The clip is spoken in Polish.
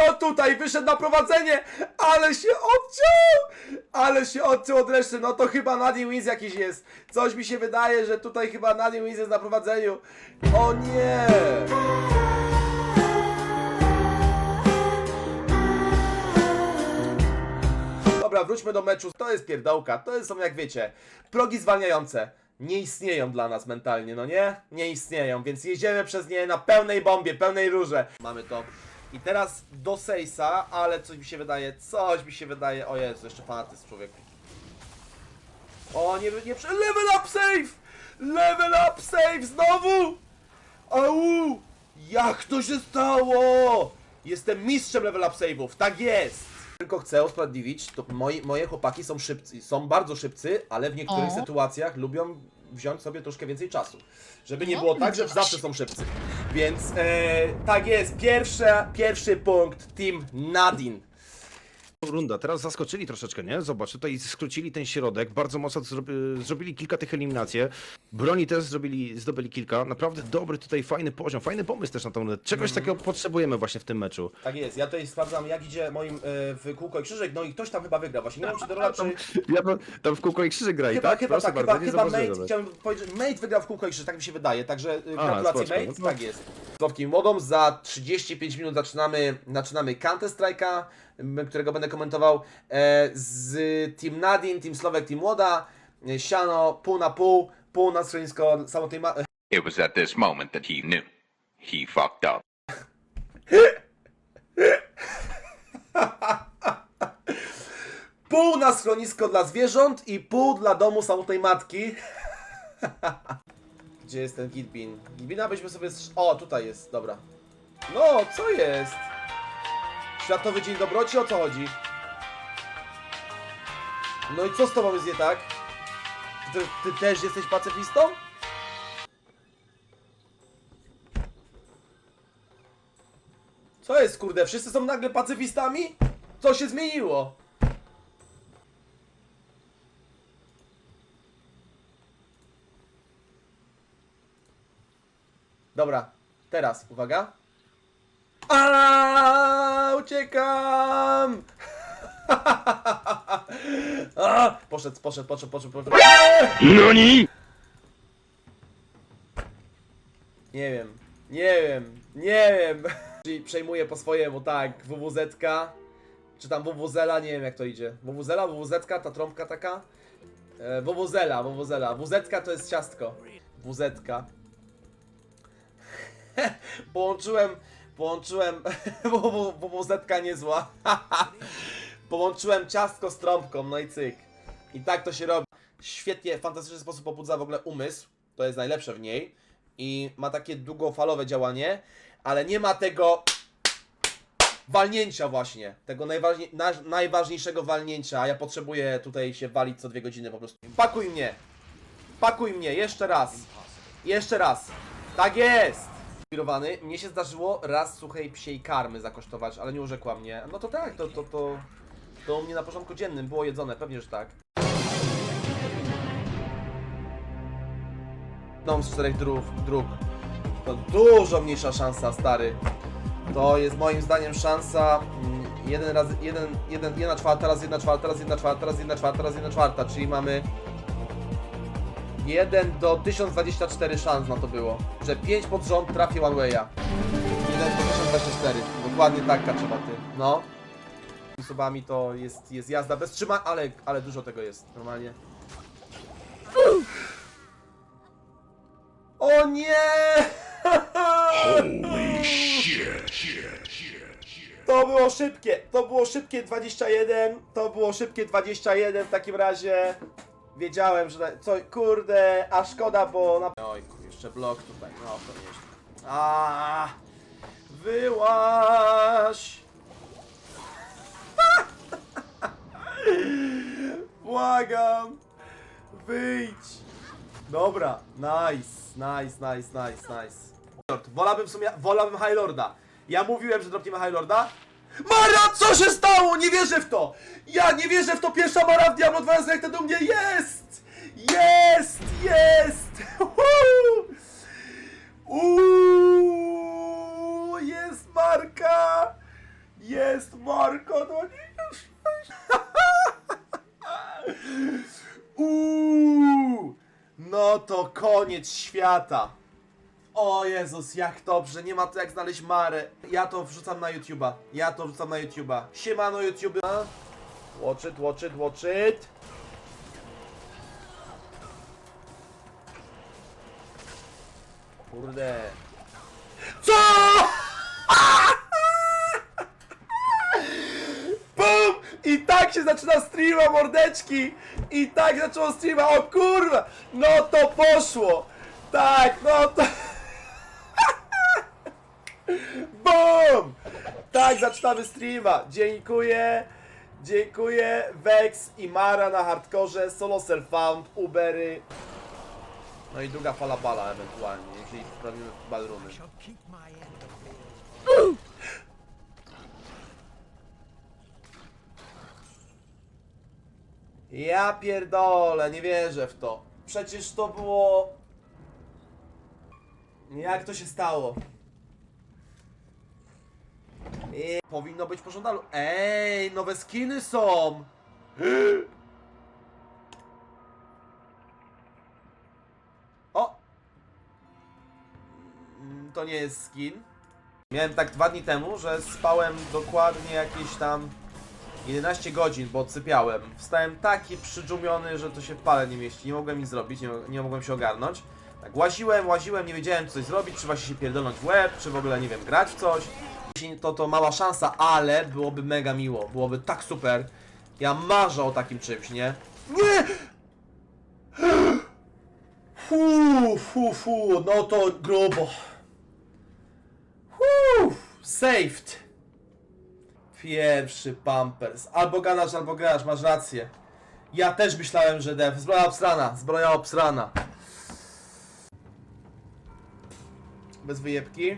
to tutaj wyszedł na prowadzenie, ale się odciął, ale się odciął od reszty, no to chyba Nadine Wins jakiś jest. Coś mi się wydaje, że tutaj chyba Nadine Wins jest na prowadzeniu. O nie! Dobra, wróćmy do meczu. To jest pierdołka. To są, jak wiecie, progi zwalniające. Nie istnieją dla nas mentalnie, no nie? Nie istnieją, więc jedziemy przez nie na pełnej bombie, pełnej rurze. Mamy to. I teraz do Sejsa, ale coś mi się wydaje, coś mi się wydaje. O Jezu, jeszcze fanatyzm człowieku. O, nie, nie, level up save! Level up save znowu! Au! Jak to się stało? Jestem mistrzem level up save'ów, tak jest! Tylko chcę usprawiedliwić, to moi, moje chłopaki są szybcy, są bardzo szybcy, ale w niektórych O. sytuacjach lubią wziąć sobie troszkę więcej czasu. Żeby nie No, było tak, że zawsze są szybcy. Więc e, tak jest, pierwsza, pierwszy punkt Team Nadine. Runda, teraz zaskoczyli troszeczkę, nie? Zobacz, tutaj skrócili ten środek, bardzo mocno zrobi- zrobili kilka tych eliminacji. Broni też zrobili, zdobyli kilka. Naprawdę dobry tutaj, fajny poziom, fajny pomysł też na tą rundę. Czegoś takiego potrzebujemy właśnie w tym meczu. Tak jest, ja tutaj sprawdzam jak idzie moim e, w kółko i krzyżyk, no i ktoś tam chyba wygra. Właśnie nie wiem czy to rola, czy... Ja tam, tam w kółko i krzyżyk grali, Chyba, tak? chyba Proszę tak, bardzo, chyba, chyba Mate, chciałem powiedzieć, Mate wygrał w kółko i krzyż, tak mi się wydaje, także y, A, gratulacje spoczko, Mate, no tak jest. Słowki młodą, za 35 minut zaczynamy, zaczynamy Counter Strike'a, którego będę komentował e, z Team Nadine, Team Słowek, Team Młoda, e, siano, pół na pół, pół na schronisko samotnej ma... It was at this moment that he knew. He fucked up. Pół na schronisko dla zwierząt i pół dla domu samotnej matki. Gdzie jest ten Gitbin? Gitbina byśmy sobie... O, tutaj jest, dobra. No, co jest? Światowy Dzień Dobroci, o co chodzi? No i co z tobą jest nie tak? Ty, ty też jesteś pacyfistą? Co jest, kurde? Wszyscy są nagle pacyfistami? Co się zmieniło? Dobra, teraz, uwaga. A, uciekam! A, poszedł, poszedł, poszedł, poszedł, poszedł. NONI? Nie wiem, nie wiem, nie wiem. Czyli przejmuję po swojemu, tak, WWZ, czy tam WWZela, nie wiem jak to idzie. WWZela, WWZ, ta trąbka taka? E, WWZela, WWZela. WZ to jest ciastko. WZ. Połączyłem, połączyłem, WWZ niezła. Połączyłem ciastko z trąbką, no i cyk. I tak to się robi. Świetnie, fantastyczny sposób pobudza w ogóle umysł. To jest najlepsze w niej. I ma takie długofalowe działanie, ale nie ma tego walnięcia właśnie. Tego na, najważniejszego walnięcia. A ja potrzebuję tutaj się walić co dwie godziny po prostu. Pakuj mnie! Pakuj mnie, jeszcze raz. Jeszcze raz. Tak jest! Inspirowany. Mnie się zdarzyło raz suchej psiej karmy zakosztować, ale nie urzekła mnie. No to tak, to, to, to, to u mnie na porządku dziennym było jedzone, pewnie, że tak. Jedną z czterech dróg, dróg. To dużo mniejsza szansa, stary. To jest moim zdaniem szansa mm, jeden razy, jeden, jeden, jedna czwarta, raz jedna czwarta, raz jedna czwarta, raz jedna czwarta, raz jedna czwarta, czyli mamy 1 do 1024 szans na to było, że 5 pod rząd trafię one way'a. 1 do 1024, dokładnie tak trzeba ty, no. Z subami to jest, jest jazda bez trzyma, ale, ale dużo tego jest, normalnie. O nie! To było szybkie, to było szybkie 21, to było szybkie 21 w takim razie. Wiedziałem, że na- co, kurde, a szkoda, bo na... Oj, jeszcze blok tutaj, no to nieźle. A, wyłaś! Błagam! Wyjdź! Dobra, nice, nice, nice, nice, nice. Wolałbym w sumie, wolałbym High Lorda. Ja mówiłem, że dropniemy High Lorda. Mara, co się stało? Nie wierzę w to! Ja nie wierzę w to! Pierwsza Mara w Diablo 2 Resurrected do mnie jest! Jest! Jest! Uuu, jest Marka! Jest! jest Marko, no nie Uuu, no to koniec świata. O Jezus, jak dobrze, nie ma to jak znaleźć Marę. Ja to wrzucam na YouTube'a. Ja to wrzucam na YouTube'a. Siemano YouTube. Watch it, watch it, watch it. Kurde. Co? Bum! I tak się zaczyna streama, mordeczki! I tak zaczęło streama, o kurwa! No to poszło! Tak, no to... Bum! Tak, zaczynamy streama. Dziękuję. Dziękuję. Vex i Mara na hardkorze, solo self-found, Ubery. No i druga fala bala ewentualnie, jeśli sprawimy balruny. Ja pierdolę, nie wierzę w to. Przecież to było... Jak to się stało? Powinno być pożądane. Ej, nowe skiny są! O! Mm, To nie jest skin. Miałem tak dwa dni temu, że spałem dokładnie jakieś tam 11 godzin, bo odsypiałem. Wstałem taki przydżumiony, że to się w pale nie mieści. Nie mogłem nic zrobić, nie, nie mogłem się ogarnąć. Tak łaziłem, łaziłem, nie wiedziałem co coś zrobić, czy właśnie się pierdolnąć w łeb, czy w ogóle, nie wiem, grać w coś. To to mała szansa, ale byłoby mega miło, byłoby tak super. Ja marzę o takim czymś, nie? Nie! Fu, fu, fu, no to grubo. Fu, saved. Pierwszy Pampers. Albo gadasz, albo grasz, masz rację. Ja też myślałem, że def. Zbroja obsrana, zbroja obsrana. Bez wyjebki.